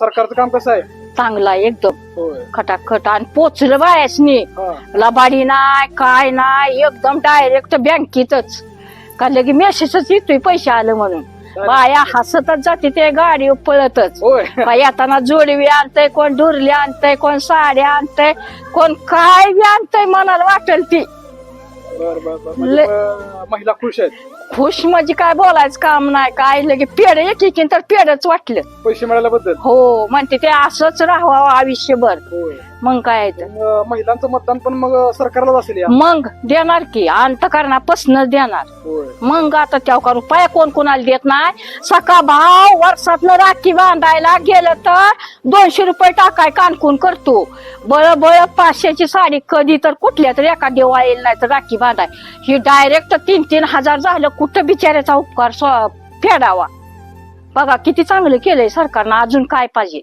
सरकारचं काम कसं आहे? चांगला आहे एकदम. होय. खटाखट. आणि पोचलं बायासनी हा. लबाडी नाही काय नाही एकदम डायरेक्ट बँकेतच. का लगे मेसेजच येतोय पैसे आलं म्हणून. बाया हसतच जाते ते गाडी पळतच. होय. येताना जोडवी आणतय कोण डुरली आणतय कोण साड्या आणतय कोण काय बी आणतय मनाला वाटेल ती. बर बर बर. म्हणजे, अं, महिला खुश आहेत? खुश म्हणजे काय बोलायचं काम नाही काय लगे पेड एक एकीन तर पेडच वाटलं. पैसे मिळाल्याबद्दल? हो म्हणते ते असंच राहावं आयुष्यभर. होय मग काय तर. मग महिलांचं मतदान पण मग सरकारलाच असेल या? मग देणार की अंतकरणापासूनच देणार. होय. मग आता त्या रुपया कोण कोणाला देत नाही? सका भाव वर्षातनं राखी बांधायला गेलं तर दोनशे रुपये टाकाय कानकून करतो. बळ बळ पाचशेची साडी कधी तर कुठल्या तरी एका देवा येईल नाही तर राखी बांधाय ही डायरेक्ट तीन तीन हजार झालं कुठं बिचाऱ्याचा उपकार फेडावा. बघा किती चांगलं केलंय सरकारनं अजून काय पाहिजे?